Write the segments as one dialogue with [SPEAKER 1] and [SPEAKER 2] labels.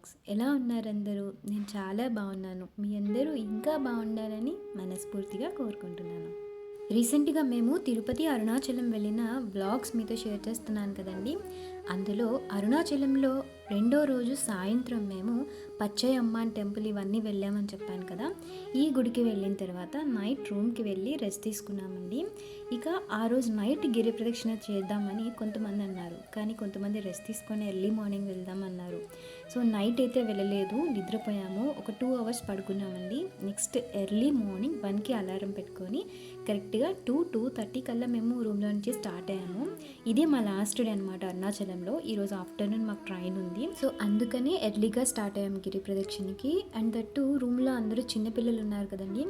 [SPEAKER 1] Welcome ఎలా ఉన్నారు అందరూ? నేను చాలా బాగున్నాను. మీ అందరూ ఇంకా బాగుండాలని మనస్ఫూర్తిగా కోరుకుంటున్నాను. రీసెంట్గా మేము తిరుపతి అరుణాచలం వెళ్ళిన బ్లాగ్స్ మీతో షేర్ చేస్తున్నాను కదండి. అందులో అరుణాచలంలో రెండో రోజు సాయంత్రం మేము పచ్చయమ్మాన్ టెంపుల్ ఇవన్నీ వెళ్ళామని చెప్పాను కదా. ఈ గుడికి వెళ్ళిన తర్వాత నైట్ రూమ్కి వెళ్ళి రెస్ట్ తీసుకున్నామండి. ఇక ఆ రోజు నైట్ గిరి ప్రదక్షిణ చేద్దామని కొంతమంది అన్నారు. కానీ కొంతమంది రెస్ట్ తీసుకొని ఎర్లీ మార్నింగ్ వెళ్దామన్నారు. సో నైట్ అయితే వెళ్ళలేదు నిద్రపోయాము. ఒక టూ అవర్స్ పడుకున్నామండి. నెక్స్ట్ ఎర్లీ మార్నింగ్ వన్కి అలారం పెట్టుకొని కరెక్ట్గా టూ టూ థర్టీ కల్లా మేము రూమ్లో నుంచి స్టార్ట్ అయ్యాము. ఇదే మా లాస్ట్ డే అనమాట అరుణాచలంలో. ఈరోజు ఆఫ్టర్నూన్ మాకు ట్రైన్ ఉంది. సో అందుకనే ఎర్లీగా స్టార్ట్ అయ్యాము గిరి ప్రదక్షిణకి. అండ్ దట్టు రూమ్లో అందరూ చిన్నపిల్లలు ఉన్నారు కదండి.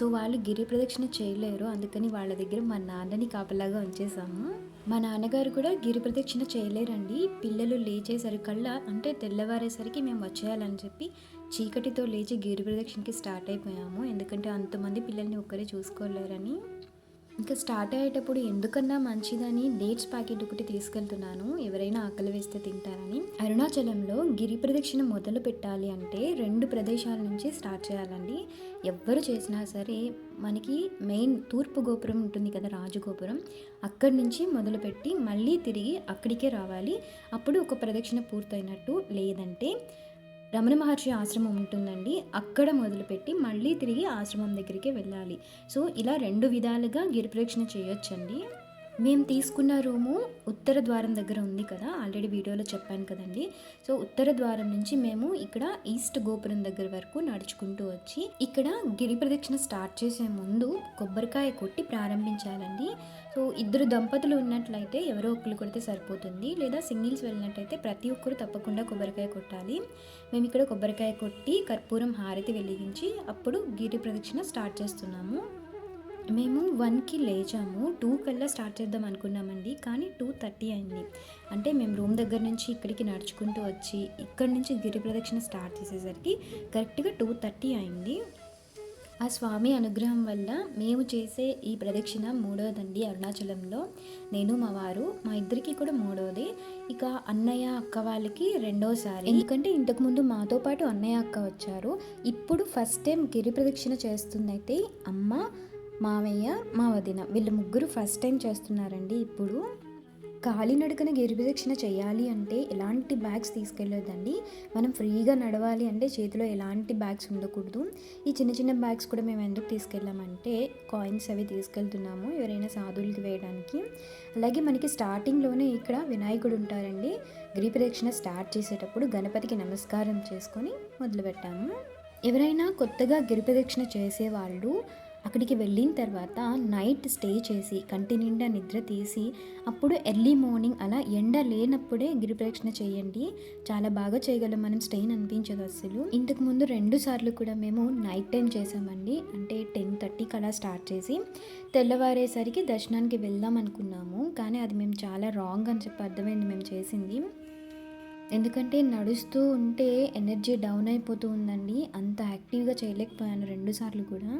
[SPEAKER 1] సో వాళ్ళు గిరి ప్రదక్షిణ చేయలేరు. అందుకని వాళ్ళ దగ్గర మా నాన్నని కాపలాగా ఉంచేసాము. మా నాన్నగారు కూడా గిరి ప్రదక్షిణ చేయలేరండి. పిల్లలు లేచేసరికల్లా అంటే తెల్లవారేసరికి మేము వచ్చేయాలని చెప్పి చీకటితో లేచి గిరి ప్రదక్షిణకి స్టార్ట్ అయిపోయాము. ఎందుకంటే అంతమంది పిల్లల్ని ఒక్కరే చూసుకోలేరని. ఇంకా స్టార్ట్ అయ్యేటప్పుడు ఎందుకన్నా మంచిదని డేట్స్ ప్యాకెట్ ఒకటి తీసుకెళ్తున్నాను. ఎవరైనా ఆకలి వేస్తే తింటారని. అరుణాచలంలో గిరి ప్రదక్షిణ మొదలు పెట్టాలి అంటే రెండు ప్రదేశాల నుంచి స్టార్ట్ చేయాలండి. ఎవ్వరు చేసినా సరే మనకి మెయిన్ తూర్పు గోపురం ఉంటుంది కదా రాజగోపురం. అక్కడి నుంచి మొదలుపెట్టి మళ్ళీ తిరిగి అక్కడికే రావాలి. అప్పుడు ఒక ప్రదక్షిణ పూర్తయినట్టు లేదంటే రమణ మహర్షి ఆశ్రమం ఉంటుందండి. అక్కడ మొదలుపెట్టి మళ్ళీ తిరిగి ఆశ్రమం దగ్గరికి వెళ్ళాలి. సో ఇలా రెండు విధాలుగా గిరిప్రదక్షిణ చేయొచ్చండి. మేము తీసుకున్న రూము ఉత్తర ద్వారం దగ్గర ఉంది కదా ఆల్రెడీ వీడియోలో చెప్పాను కదండి. సో ఉత్తర ద్వారం నుంచి మేము ఇక్కడ ఈస్ట్ గోపురం దగ్గర వరకు నడుచుకుంటూ వచ్చి ఇక్కడ గిరి ప్రదక్షిణ స్టార్ట్ చేసే ముందు కొబ్బరికాయ కొట్టి ప్రారంభించాలండి. సో ఇద్దరు దంపతులు ఉన్నట్లయితే ఎవరో ఒక్కరు కొడితే సరిపోతుంది. లేదా సింగిల్స్ వెళ్ళినట్టయితే ప్రతి ఒక్కరు తప్పకుండా కొబ్బరికాయ కొట్టాలి. మేము ఇక్కడ కొబ్బరికాయ కొట్టి కర్పూరం హారతి వెలిగించి అప్పుడు గిరి ప్రదక్షిణ స్టార్ట్ చేస్తున్నాము. మేము వన్కి లేచాము. టూ కల్లా స్టార్ట్ చేద్దాం అనుకున్నామండి. కానీ టూ థర్టీ అయింది. అంటే మేము రూమ్ దగ్గర నుంచి ఇక్కడికి నడుచుకుంటూ వచ్చి ఇక్కడి నుంచి గిరి ప్రదక్షిణ స్టార్ట్ చేసేసరికి కరెక్ట్గా టూ థర్టీ అయింది. ఆ స్వామి అనుగ్రహం వల్ల మేము చేసే ఈ ప్రదక్షిణ మూడవదండి అరుణాచలంలో. నేను మా వారు మా ఇద్దరికి కూడా మూడవది ఇక అన్నయ్య అక్క వాళ్ళకి రెండోసారి. ఎందుకంటే ఇంతకుముందు మాతో పాటు అన్నయ్య అక్క వచ్చారు. ఇప్పుడు ఫస్ట్ టైం గిరి ప్రదక్షిణ చేస్తుందైతే అమ్మ మావయ్య మా వదిన వీళ్ళు ముగ్గురు ఫస్ట్ టైం చేస్తున్నారండి ఇప్పుడు. కాలినడకన గిరిప్రదక్షిణ చేయాలి అంటే ఎలాంటి బ్యాగ్స్ తీసుకెళ్ళొద్దండి. మనం ఫ్రీగా నడవాలి అంటే చేతిలో ఎలాంటి బ్యాగ్స్ ఉండకూడదు. ఈ చిన్న చిన్న బ్యాగ్స్ కూడా మేము ఎందుకు తీసుకెళ్ళామంటే కాయిన్స్ అవి తీసుకెళ్తున్నాము ఎవరైనా సాధువులకి వేయడానికి. అలాగే మనకి స్టార్టింగ్లోనే ఇక్కడ వినాయకుడు ఉంటారండి. గిరిప్రదక్షిణ స్టార్ట్ చేసేటప్పుడు గణపతికి నమస్కారం చేసుకొని మొదలుపెట్టాము. ఎవరైనా కొత్తగా గిరిప్రదక్షిణ చేసేవాళ్ళు అక్కడికి వెళ్ళిన తర్వాత నైట్ స్టే చేసి కంటి నిండా నిద్ర తీసి అప్పుడు ఎర్లీ మార్నింగ్ అలా ఎండ లేనప్పుడే గిరిప్రదక్షిణ చేయండి. చాలా బాగా చేయగలం మనం స్టెయిన్ అనిపించదు అసలు ఇంతకు ముందు రెండు సార్లు కూడా మేము నైట్ టైం చేసామండి అంటే టెన్ థర్టీకి అలా స్టార్ట్ చేసి తెల్లవారేసరికి దర్శనానికి వెళ్దాం అనుకున్నాము. కానీ అది మేము చాలా రాంగ్ అని చెప్పి అర్థమైంది మేము చేసింది. ఎందుకంటే నడుస్తూ ఉంటే ఎనర్జీ డౌన్ అయిపోతూ ఉందండి. అంత యాక్టివ్గా చేయలేకపోయాను రెండు సార్లు కూడా.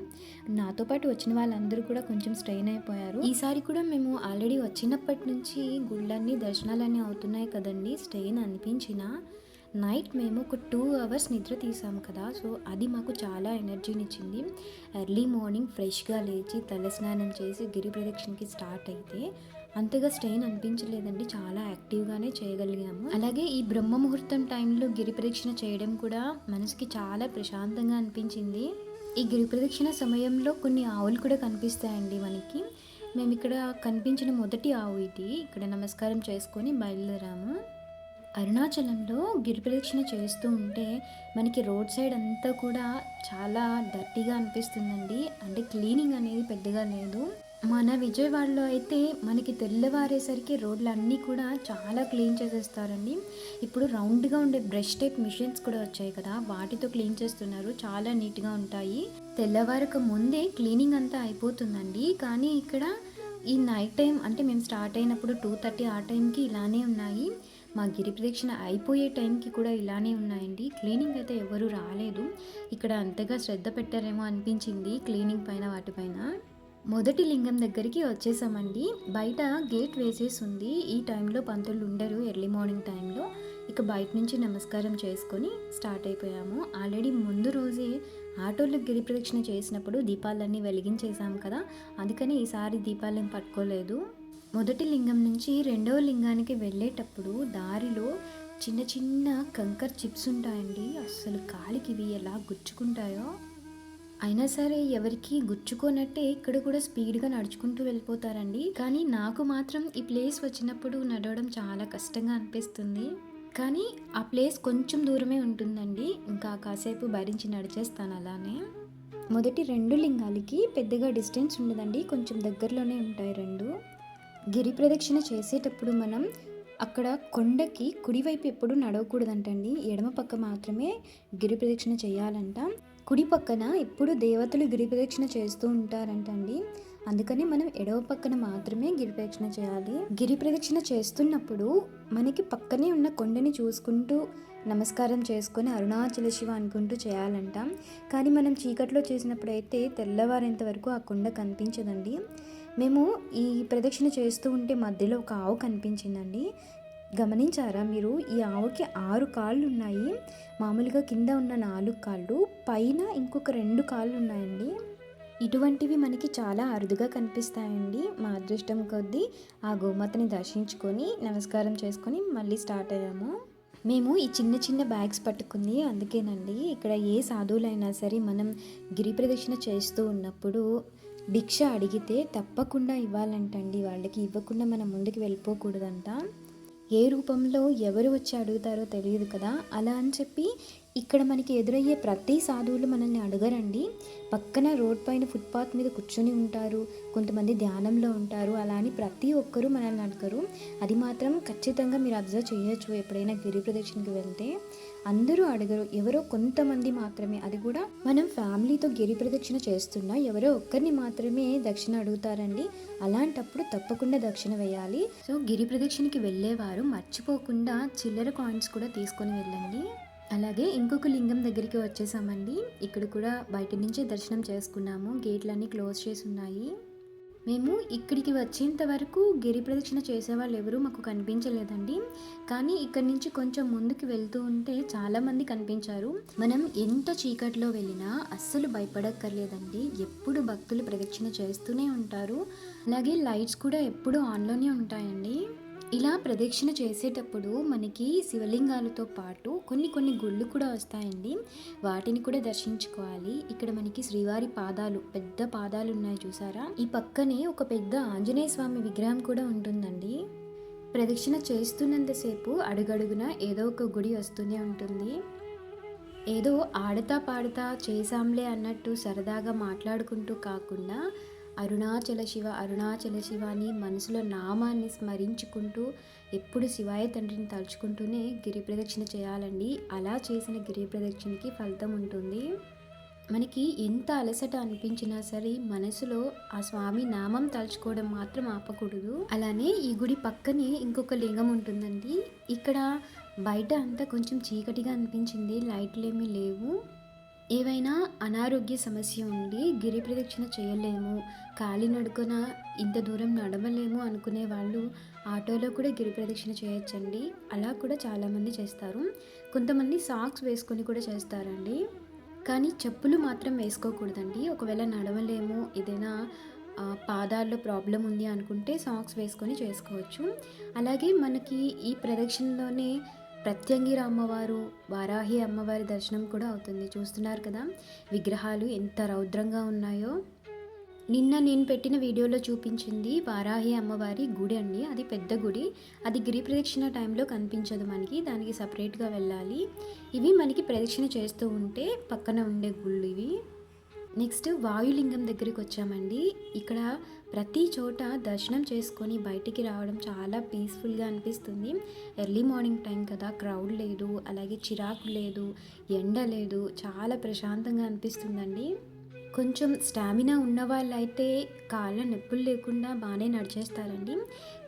[SPEAKER 1] నాతో పాటు వచ్చిన వాళ్ళందరూ కూడా కొంచెం స్ట్రెయిన్ అయిపోయారు. ఈసారి కూడా మేము ఆల్రెడీ వచ్చినప్పటి నుంచి గుళ్ళన్నీ దర్శనాలన్నీ అవుతున్నాయి కదండి. స్ట్రెయిన్ అనిపించిన నైట్ మేము ఒక టూ అవర్స్ నిద్ర తీసాము కదా. సో అది మాకు చాలా ఎనర్జీని ఇచ్చింది ఎర్లీ మార్నింగ్ ఫ్రెష్గా లేచి తలస్నానం చేసి గిరి ప్రదక్షిణకి స్టార్ట్ అయితే అంతగా స్ట్రెయిన్ అనిపించలేదండి. చాలా యాక్టివ్గానే చేయగలిగాము. అలాగే ఈ బ్రహ్మ ముహూర్తం టైంలో గిరి ప్రదక్షిణ చేయడం కూడా మనసుకి చాలా ప్రశాంతంగా అనిపించింది. ఈ గిరి ప్రదక్షిణ సమయంలో కొన్ని ఆవులు కూడా కనిపిస్తాయండి మనకి. మేము ఇక్కడ కనిపించిన మొదటి ఆవు ఇది. ఇక్కడ నమస్కారం చేసుకొని బయలుదేరాము. అరుణాచలంలో గిరి ప్రదక్షిణ చేస్తూ ఉంటే మనకి రోడ్ సైడ్ అంతా కూడా చాలా డర్టీగా అనిపిస్తుందండి. అంటే క్లీనింగ్ అనేది పెద్దగా లేదు. మన విజయవాడలో అయితే మనకి తెల్లవారేసరికి రోడ్లు అన్నీ కూడా చాలా క్లీన్ చేసేస్తారండి. ఇప్పుడు రౌండ్గా ఉండే బ్రష్ టైప్ మిషన్స్ కూడా వచ్చాయి కదా వాటితో క్లీన్ చేస్తున్నారు. చాలా నీట్గా ఉంటాయి. తెల్లవారక ముందే క్లీనింగ్ అంతా అయిపోతుందండి. కానీ ఇక్కడ ఈ నైట్ టైం అంటే మేము స్టార్ట్ అయినప్పుడు టూ థర్టీ ఆ టైంకి ఇలానే ఉన్నాయి. మా గిరి ప్రదక్షిణ అయిపోయే టైంకి కూడా ఇలానే ఉన్నాయండి. క్లీనింగ్ అయితే ఎవరు రాలేదు. ఇక్కడ అంతగా శ్రద్ధ పెట్టారేమో అనిపించింది క్లీనింగ్ పైన వాటిపైన మొదటి లింగం దగ్గరికి వచ్చేసామండి. బయట గేట్ వేసేసి ఉంది ఈ టైంలో పంతులు ఉండరు ఎర్లీ మార్నింగ్ టైంలో. ఇక బయట నుంచి నమస్కారం చేసుకొని స్టార్ట్ అయిపోయాము. ఆల్రెడీ ముందు రోజే ఆటోలు గిరి ప్రదక్షిణ చేసినప్పుడు దీపాలన్నీ వెలిగించేసాం కదా. అందుకని ఈసారి దీపాలను పట్టుకోలేదు. మొదటి లింగం నుంచి రెండవ లింగానికి వెళ్ళేటప్పుడు దారిలో చిన్న చిన్న కంకర్ చిప్స్ ఉంటాయండి. అస్సలు కాలికి ఇవి ఎలా గుచ్చుకుంటాయో. అయినా సరే ఎవరికి గుచ్చుకోనట్టే ఇక్కడ కూడా స్పీడ్గా నడుచుకుంటూ వెళ్ళిపోతారండి. కానీ నాకు మాత్రం ఈ ప్లేస్ వచ్చినప్పుడు నడవడం చాలా కష్టంగా అనిపిస్తుంది. కానీ ఆ ప్లేస్ కొంచెం దూరమే ఉంటుందండి. ఇంకా కాసేపు భరించి నడిచేస్తాను అలానే. మొదటి రెండు లింగాలకి పెద్దగా డిస్టెన్స్ ఉండదండి. కొంచెం దగ్గరలోనే ఉంటాయి రెండు. గిరి ప్రదక్షిణ చేసేటప్పుడు మనం అక్కడ కొండకి కుడివైపు ఎప్పుడు నడవకూడదంటండి. ఎడమ పక్క మాత్రమే గిరి ప్రదక్షిణ చేయాలంట. కుడి పక్కన ఎప్పుడు దేవతలు గిరి ప్రదక్షిణ చేస్తూ ఉంటారంటండి. అందుకని మనం ఎడవ పక్కన మాత్రమే గిరిప్రదక్షిణ చేయాలి. గిరి ప్రదక్షిణ చేస్తున్నప్పుడు మనకి పక్కనే ఉన్న కొండని చూసుకుంటూ నమస్కారం చేసుకొని అరుణాచల శివ అనుకుంటూ చేయాలంట. కానీ మనం చీకట్లో చేసినప్పుడు అయితే తెల్లవారేంత వరకు ఆ కొండ కనిపించదండి. మేము ఈ ప్రదక్షిణ చేస్తూ ఉంటే మధ్యలో ఒక ఆవు కనిపించిందండి. గమనించారా మీరు? ఈ ఆవుకి ఆరు కాళ్ళు ఉన్నాయి మామూలుగా కింద ఉన్న నాలుగు కాళ్ళు పైన ఇంకొక రెండు కాళ్ళు ఉన్నాయండి ఇటువంటివి మనకి చాలా అరుదుగా కనిపిస్తాయండి. మా అదృష్టం కొద్దీ ఆ గోమాతని దర్శించుకొని నమస్కారం చేసుకొని మళ్ళీ స్టార్ట్ అయ్యాము. మేము ఈ చిన్న చిన్న బ్యాగ్స్ పట్టుకుంది. అందుకేనండి ఇక్కడ ఏ సాధువులైనా సరే మనం గిరి ప్రదక్షిణ చేస్తూ ఉన్నప్పుడు భిక్ష అడిగితే తప్పకుండా ఇవ్వాలంటండి. వాళ్ళకి ఇవ్వకుండా మనం ముందుకు వెళ్ళిపోకూడదంట. ఏ రూపంలో ఎవరు వచ్చి అడుగుతారో తెలియదు కదా? అలా అని చెప్పి ఇక్కడ మనకి ఎదురయ్యే ప్రతి సాధువులు మనల్ని అడగరండి. పక్కన రోడ్ పైన ఫుట్పాత్ మీద కూర్చొని ఉంటారు కొంతమంది ధ్యానంలో ఉంటారు అలా అని ప్రతి ఒక్కరూ మనల్ని అడగరు. అది మాత్రం ఖచ్చితంగా మీరు అబ్జర్వ్ చేయొచ్చు. ఎప్పుడైనా గిరి ప్రదక్షిణకి వెళ్తే అందరూ అడగరు. ఎవరో కొంతమంది మాత్రమే. అది కూడా మనం ఫ్యామిలీతో గిరి ప్రదక్షిణ చేస్తున్నా ఎవరో ఒక్కరిని మాత్రమే దక్షిణ అడుగుతారండి. అలాంటప్పుడు తప్పకుండా దక్షిణ వేయాలి. సో గిరి ప్రదక్షిణకి వెళ్ళేవారు. మర్చిపోకుండా చిల్లర కాయిన్స్ కూడా తీసుకొని వెళ్ళండి. అలాగే ఇంకొక లింగం దగ్గరికి వచ్చేసామండి. ఇక్కడ కూడా బయట నుంచే దర్శనం చేసుకున్నాము. గేట్లన్నీ క్లోజ్ చేసి ఉన్నాయి మేము ఇక్కడికి వచ్చేంత వరకు గిరి ప్రదక్షిణ చేసేవాళ్ళు ఎవరూ మాకు కనిపించలేదండి. కానీ ఇక్కడి నుంచి కొంచెం ముందుకు వెళ్తూ ఉంటే చాలామంది కనిపించారు. మనం ఎంత చీకట్లో వెళ్ళినా అస్సలు భయపడక్కర్లేదండి. ఎప్పుడు భక్తులు ప్రదక్షిణ చేస్తూనే ఉంటారు. అలాగే లైట్స్ కూడా ఎప్పుడూ ఆన్లోనే ఉంటాయండి. ఇలా ప్రదక్షిణ చేసేటప్పుడు మనకి శివలింగాలతో పాటు కొన్ని కొన్ని గుళ్ళు కూడా వస్తాయండి. వాటిని కూడా దర్శించుకోవాలి. ఇక్కడ మనకి శ్రీవారి పాదాలు పెద్ద పాదాలు ఉన్నాయి చూసారా? ఈ పక్కనే ఒక పెద్ద ఆంజనేయ స్వామి విగ్రహం కూడా ఉంటుందండి. ప్రదక్షిణ చేస్తున్నంతసేపు అడుగడుగున ఏదో ఒక గుడి వస్తూనే ఉంటుంది. ఏదో ఆడతా పాడతా చేసాంలే అన్నట్టు సరదాగా మాట్లాడుకుంటూ కాకుండా అరుణాచల శివ అరుణాచల శివ అని మనసులో నామాన్ని స్మరించుకుంటూ ఎప్పుడు శివాయ తండ్రిని తలుచుకుంటూనే గిరి ప్రదక్షిణ చేయాలండి. అలా చేసిన గిరి ప్రదక్షిణకి ఫలితం ఉంటుంది. మనకి ఎంత అలసట అనిపించినా సరే మనసులో ఆ స్వామి నామం తలుచుకోవడం మాత్రం ఆపకూడదు. అలానే ఈ గుడి పక్కనే ఇంకొక లింగం ఉంటుందండి. ఇక్కడ బయట అంతా కొంచెం చీకటిగా అనిపించింది. లైట్లు ఏమీ లేవు. ఏవైనా అనారోగ్య సమస్య ఉండి గిరి ప్రదక్షిణ చేయలేము కాలినడుకన ఇంత దూరం నడవలేము అనుకునే వాళ్ళు ఆటోలో కూడా గిరి ప్రదక్షిణ చేయొచ్చండి. అలా కూడా చాలామంది చేస్తారు. కొంతమంది సాక్స్ వేసుకొని కూడా చేస్తారండి. కానీ చెప్పులు మాత్రం వేసుకోకూడదండి. ఒకవేళ నడవలేము ఏదైనా పాదాల్లో ప్రాబ్లం ఉంది అనుకుంటే సాక్స్ వేసుకొని చేసుకోవచ్చు. అలాగే మనకి ఈ ప్రదక్షిణలోనే ప్రత్యంగిర అమ్మవారు వారాహి అమ్మవారి దర్శనం కూడా అవుతుంది. చూస్తున్నారు కదా విగ్రహాలు ఎంత రౌద్రంగా ఉన్నాయో. నిన్న నేను పెట్టిన వీడియోలో చూపించింది వారాహి అమ్మవారి గుడి అండి. అది పెద్ద గుడి. అది గిరి ప్రదక్షిణ టైంలో కనిపించదు మనకి. దానికి సపరేట్గా వెళ్ళాలి. ఇవి మనకి ప్రదక్షిణ చేస్తూ ఉంటే పక్కన ఉండే గుళ్ళు ఇవి. నెక్స్ట్ వాయులింగం దగ్గరికి వచ్చామండి. ఇక్కడ ప్రతి చోట దర్శనం చేసుకొని బయటికి రావడం చాలా పీస్ఫుల్గా అనిపిస్తుంది. ఎర్లీ మార్నింగ్ టైం కదా క్రౌడ్ లేదు అలాగే చిరాకు లేదు ఎండ లేదు చాలా ప్రశాంతంగా అనిపిస్తుందండి. కొంచెం స్టామినా ఉన్న వాళ్ళైతే కాళ్ళ నొప్పులు లేకుండా బాగానే నడిచేస్తారండి.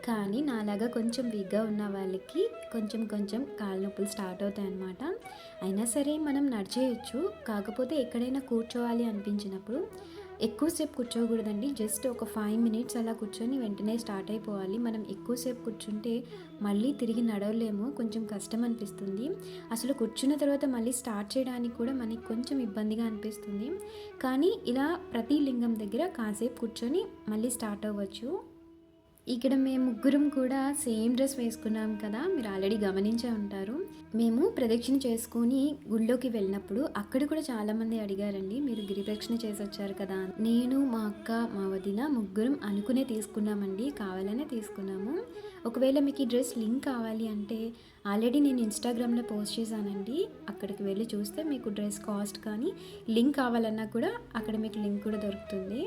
[SPEAKER 1] కానీ నాలాగా కొంచెం వీక్గా ఉన్న వాళ్ళకి కొంచెం కొంచెం కాళ్ళ నొప్పులు స్టార్ట్ అవుతాయి అన్నమాట అయినా సరే మనం నడిచేయచ్చు. కాకపోతే ఎక్కడైనా కూర్చోవాలి అనిపించినప్పుడు ఎక్కువసేపు కూర్చోకూడదండి. జస్ట్ ఒక ఫైవ్ మినిట్స్ అలా కూర్చొని వెంటనే స్టార్ట్ అయిపోవాలి. మనం ఎక్కువసేపు కూర్చుంటే మళ్ళీ తిరిగి నడవలేము. కొంచెం కష్టం అనిపిస్తుంది. అసలు కూర్చున్న తర్వాత మళ్ళీ స్టార్ట్ చేయడానికి కూడా మనకి కొంచెం ఇబ్బందిగా అనిపిస్తుంది. కానీ ఇలా ప్రతి లింగం దగ్గర కాసేపు కూర్చొని మళ్ళీ స్టార్ట్ అవ్వచ్చు. ఇక్కడ మేము ముగ్గురం కూడా సేమ్ డ్రెస్ వేసుకున్నాం కదా మీరు ఆల్రెడీ గమనించే ఉంటారు. మేము ప్రదక్షిణ చేసుకొని గుళ్ళోకి వెళ్ళినప్పుడు అక్కడ కూడా చాలామంది అడిగారండి మీరు గిరి ప్రదక్షిణ చేసి వచ్చారు కదా నేను మా అక్క మా వదిన ముగ్గురం అనుకునే తీసుకున్నామండి కావాలనే తీసుకున్నాము. ఒకవేళ మీకు ఈ డ్రెస్ లింక్ కావాలి అంటే ఆల్రెడీ నేను ఇన్స్టాగ్రామ్లో పోస్ట్ చేశానండి అక్కడికి వెళ్ళి చూస్తే మీకు డ్రెస్ కాస్ట్ కానీ లింక్ కావాలన్నా కూడా అక్కడ మీకు లింక్ కూడా దొరుకుతుంది.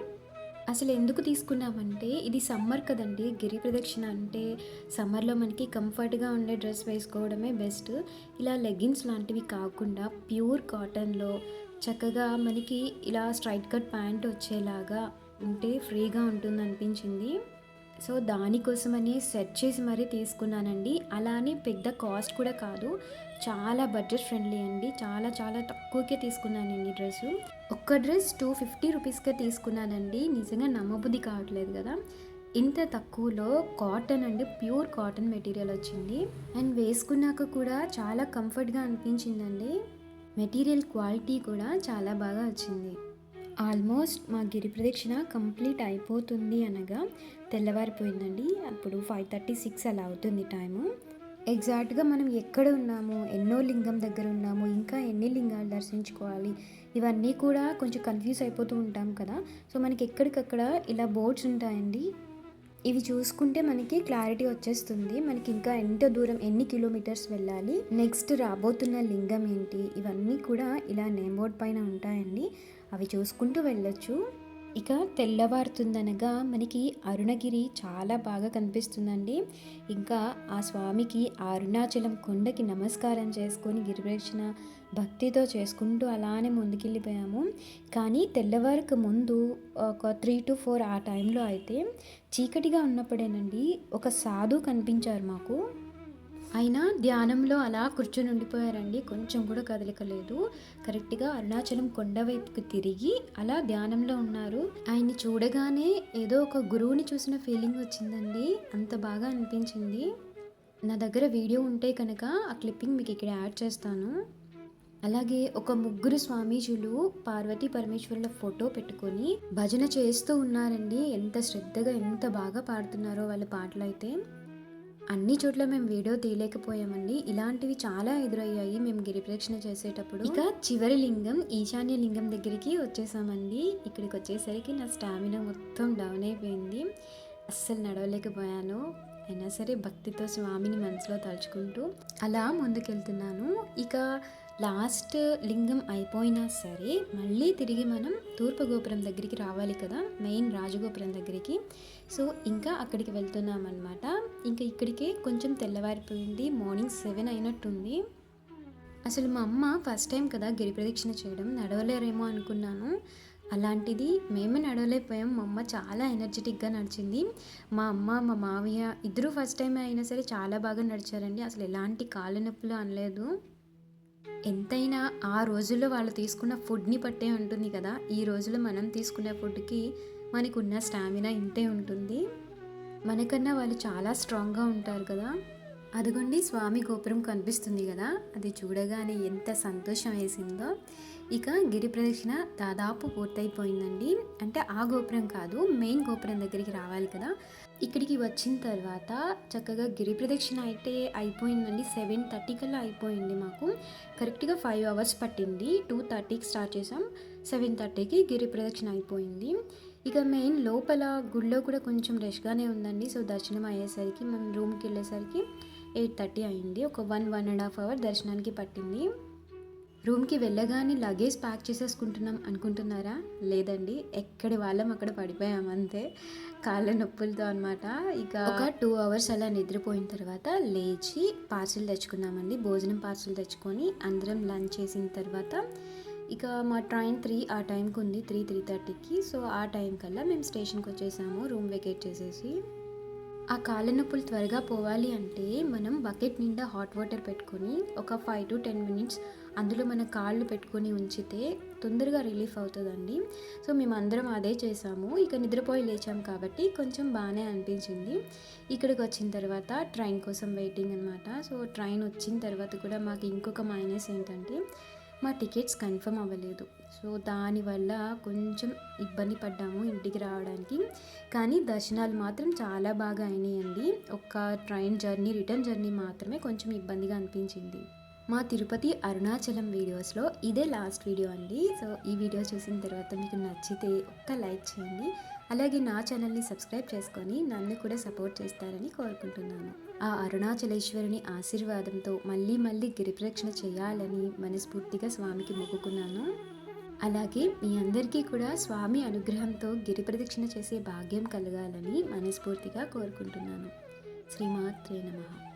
[SPEAKER 1] అసలు ఎందుకు తీసుకున్నామంటే ఇది సమ్మర్ కదండి. గిరి ప్రదక్షిణ అంటే సమ్మర్లో మనకి కంఫర్ట్గా ఉండే డ్రెస్ వేసుకోవడమే బెస్ట్. ఇలా లెగ్గిన్స్ లాంటివి కాకుండా ప్యూర్ కాటన్లో చక్కగా మనకి ఇలా స్ట్రైట్ కట్ ప్యాంట్ వచ్చేలాగా ఉంటే ఫ్రీగా ఉంటుంది అనిపించింది సో దానికోసమని సెట్ చేసి మరీ తీసుకున్నానండి. అలానే పెద్ద కాస్ట్ కూడా కాదు. చాలా బడ్జెట్ ఫ్రెండ్లీ అండి. చాలా చాలా తక్కువకే తీసుకున్నానండి డ్రెస్సు. ఒక్క డ్రెస్ టూ ఫిఫ్టీ రూపీస్కే తీసుకున్నానండి. నిజంగా నమ్మబుద్ధి కావట్లేదు కదా. ఇంత తక్కువలో కాటన్ అండి. ప్యూర్ కాటన్ మెటీరియల్ వచ్చింది. అండ్ వేసుకున్నాక కూడా చాలా కంఫర్ట్గా అనిపించిందండి. మెటీరియల్ క్వాలిటీ కూడా చాలా బాగా వచ్చింది. ఆల్మోస్ట్ మా గిరి ప్రదక్షిణ కంప్లీట్ అయిపోతుంది అనగా తెల్లవారిపోయిందండి. అప్పుడు ఫైవ్ థర్టీ సిక్స్ అలా అవుతుంది టైము ఎగ్జాక్ట్గా మనం ఎక్కడ ఉన్నాము ఎన్నో లింగం దగ్గర ఉన్నాము ఇంకా ఎన్ని లింగాలు దర్శించుకోవాలి ఇవన్నీ కూడా కొంచెం కన్ఫ్యూజ్ అయిపోతూ ఉంటాం కదా. సో మనకి ఎక్కడికక్కడ ఇలా బోర్డ్స్ ఉంటాయండి. ఇవి చూసుకుంటే మనకి క్లారిటీ వచ్చేస్తుంది. మనకి ఇంకా ఎంత దూరం ఎన్ని కిలోమీటర్స్ వెళ్ళాలి నెక్స్ట్ రాబోతున్న లింగం ఏంటి ఇవన్నీ కూడా ఇలా నేమ్ బోర్డ్ పైన ఉంటాయండి. అవి చూసుకుంటూ వెళ్ళొచ్చు. ఇక తెల్లవారుతుందనగా మనకి అరుణగిరి చాలా బాగా కనిపిస్తుందండి. ఇంకా ఆ స్వామికి ఆ అరుణాచలం కొండకి నమస్కారం చేసుకొని గిరిప్రక్షణ భక్తితో చేసుకుంటూ అలానే ముందుకెళ్ళిపోయాము. కానీ తెల్లవారుకు ముందు ఒక త్రీ టు ఫోర్ ఆ టైంలో అయితే చీకటిగా ఉన్నప్పుడేనండి ఒక సాధు కనిపించారు మాకు. అయినా ధ్యానంలో అలా కూర్చొని ఉండిపోయారండి. కొంచెం కూడా కదలిక లేదు. కరెక్ట్గా అరుణాచలం కొండ వైపుకి తిరిగి అలా ధ్యానంలో ఉన్నారు. ఆయన్ని చూడగానే ఏదో ఒక గురువుని చూసిన ఫీలింగ్ వచ్చిందండి. అంత బాగా అనిపించింది. నా దగ్గర వీడియో ఉంటే కనుక ఆ క్లిప్పింగ్ మీకు ఇక్కడ యాడ్ చేస్తాను. అలాగే ఒక ముగ్గురు స్వామీజులు పార్వతీ పరమేశ్వరుల ఫోటో పెట్టుకొని భజన చేస్తూ ఉన్నారండి. ఎంత శ్రద్ధగా ఎంత బాగా పాడుతున్నారో వాళ్ళ పాటలు అయితే అన్ని చోట్ల మేము వీడియో తీయలేకపోయామండి. ఇలాంటివి చాలా ఎదురయ్యాయి మేము గిరిప్రక్షణ చేసేటప్పుడు. ఇక చివరి లింగం ఈశాన్య లింగం దగ్గరికి వచ్చేసామండి. ఇక్కడికి వచ్చేసరికి నా స్టామినా మొత్తం డౌన్ అయిపోయింది. అస్సలు నడవలేకపోయాను. అయినా సరే భక్తితో స్వామిని మనసులో తలుచుకుంటూ అలా ముందుకెళ్తున్నాను. ఇక లాస్ట్ లింగం అయిపోయినా సరే మళ్ళీ తిరిగి మనం తూర్పు గోపురం దగ్గరికి రావాలి కదా మెయిన్ రాజగోపురం దగ్గరికి. సో ఇంకా అక్కడికి వెళ్తున్నాం అనమాట ఇంకా ఇక్కడికే కొంచెం తెల్లవారిపోయింది. మార్నింగ్ సెవెన్ అయినట్టుంది. అసలు మా అమ్మ ఫస్ట్ టైం కదా గిరి ప్రదక్షిణ చేయడం నడవలేరేమో అనుకున్నాను. అలాంటిది మేమే నడవలేకపోయాం. మా అమ్మ చాలా ఎనర్జెటిక్గా నడిచింది. మా అమ్మ మా మావయ్య ఇద్దరు ఫస్ట్ టైం అయినా సరే చాలా బాగా నడిచారండి. అసలు ఎలాంటి కాళ్ళ నొప్పులు అనలేదు. ఎంతైనా ఆ రోజుల్లో వాళ్ళు తీసుకున్న ఫుడ్ని పట్టే ఉంటుంది కదా. ఈ రోజుల్లో మనం తీసుకునే ఫుడ్కి మనకున్న స్టామినా ఇంతే ఉంటుంది. మనకన్నా వాళ్ళు చాలా స్ట్రాంగ్గా ఉంటారు కదా. అదిగోండి స్వామి గోపురం కనిపిస్తుంది కదా. అది చూడగానే ఎంత సంతోషం వేసిందో. ఇక గిరి ప్రదక్షిణ దాదాపు పూర్తయిపోయిందండి. అంటే ఆ గోపురం కాదు మెయిన్ గోపురం దగ్గరికి రావాలి కదా. ఇక్కడికి వచ్చిన తర్వాత చక్కగా గిరి ప్రదక్షిణ అయితే అయిపోయిందండి. సెవెన్ థర్టీ కల్లా అయిపోయింది మాకు. కరెక్ట్గా ఫైవ్ అవర్స్ పట్టింది. టూ థర్టీకి స్టార్ట్ చేసాం సెవెన్ థర్టీకి గిరి ప్రదక్షిణ అయిపోయింది. ఇక మెయిన్ లోపల గుళ్ళో కూడా కొంచెం రష్గానే ఉందండి. సో దర్శనం అయ్యేసరికి మనం రూమ్కి వెళ్ళేసరికి ఎయిట్ థర్టీ అయింది. ఒక one one and half hour దర్శనానికి పట్టింది. రూమ్కి వెళ్ళగానే లగేజ్ ప్యాక్ చేసేసుకుంటున్నాం అనుకుంటున్నారా? లేదండి ఎక్కడి వాళ్ళం అక్కడ పడిపోయాం అంతే. కాళ్ళ నొప్పులతో అనమాట ఇక ఒక టూ అవర్స్ అలా నిద్రపోయిన తర్వాత లేచి పార్సిల్ తెచ్చుకున్నామండి భోజనం పార్సిల్ తెచ్చుకొని అందరం లంచ్ చేసిన తర్వాత ఇక మా ట్రైన్ త్రీ ఆ టైంకి ఉంది త్రీ త్రీ థర్టీకి. సో ఆ టైం కల్లా మేము స్టేషన్కి వచ్చేసాము రూమ్ వెకేట్ చేసేసి. ఆ కాళ్ళ నొప్పులు త్వరగా పోవాలి అంటే మనం బకెట్ నిండా హాట్ వాటర్ పెట్టుకొని ఒక ఫైవ్ టు టెన్ మినిట్స్ అందులో మన కాళ్ళు పెట్టుకొని ఉంచితే తొందరగా రిలీఫ్ అవుతుందండి. సో మేము అందరం అదే చేసాము. ఇక నిద్రపోయి లేచాం కాబట్టి కొంచెం బాగానే అనిపించింది. ఇక్కడికి వచ్చిన తర్వాత ట్రైన్ కోసం వెయిటింగ్ అనమాట సో ట్రైన్ వచ్చిన తర్వాత కూడా మాకు ఇంకొక మైనస్ ఏంటంటే మా టికెట్స్ కన్ఫర్మ్ అవ్వలేదు. సో దానివల్ల కొంచెం ఇబ్బంది పడ్డాము ఇంటికి రావడానికి. కానీ దర్శనాలు మాత్రం చాలా బాగా అయినాయండి. ఒక్క ట్రైన్ జర్నీ రిటర్న్ జర్నీ మాత్రమే కొంచెం ఇబ్బందిగా అనిపించింది. మా తిరుపతి అరుణాచలం వీడియోస్లో ఇదే లాస్ట్ వీడియో అండి. సో ఈ వీడియో చూసిన తర్వాత మీకు నచ్చితే ఒక్క లైక్ చేయండి. అలాగే నా ఛానల్ని సబ్స్క్రైబ్ చేసుకొని నన్ను కూడా సపోర్ట్ చేస్తారని కోరుకుంటున్నాను. ఆ అరుణాచలేశ్వరుని ఆశీర్వాదంతో మళ్ళీ మళ్ళీ గిరిప్రక్షణ చేయాలని మనస్ఫూర్తిగా స్వామికి మొక్కుకున్నాను. అలాగే మీ అందరికీ కూడా స్వామి అనుగ్రహంతో గిరి ప్రదక్షిణ చేసే భాగ్యం కలగాలని మనస్ఫూర్తిగా కోరుకుంటున్నాను. శ్రీమాత్రే నమః.